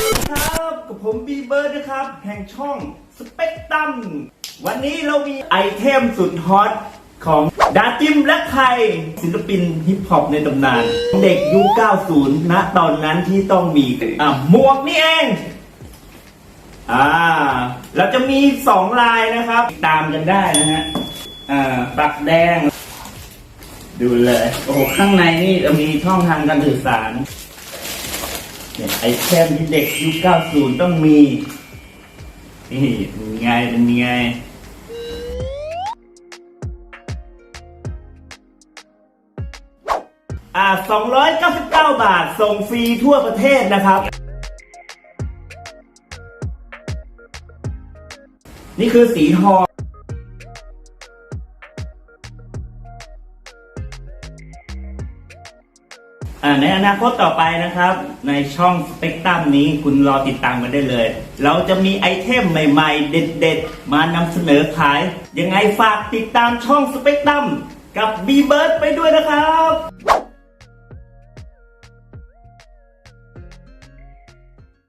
ครับกับผมบีเบิร์ดนะครับ แห่งช่องสเปกตัมวันนี้เรามีไอเทมสุดฮอตของดาจิมและไทยศิลปินฮิปฮอปในตำนาน เด็กยุค 90 ณ ตอนนั้นที่ต้องมีอะหมวกนี่เอง อ่า เราจะมีสองลายนะครับ ตามกันได้นะฮะ อ่า ปักแดง ดูเลย โอ้โห ข้างในนี่จะมีช่องทางการสื่อสาร เนี่ยไอเทมที่เด็กยุค90 ต้องมี นี่เป็นไงเป็นไงอ่า299 บาท ส่งฟรีทั่วประเทศนะครับ นี่คือสีทอง ในอนาคตต่อไปนะครับ ในช่องสเปกตรัมนี้คุณรอติดตามกันได้เลย เราจะมีไอเทมใหม่ๆ เด็ดๆ มานำเสนอขาย ยังไงฝากติดตามช่องสเปกตรัมกับบีเบิร์ดไปด้วยนะครับ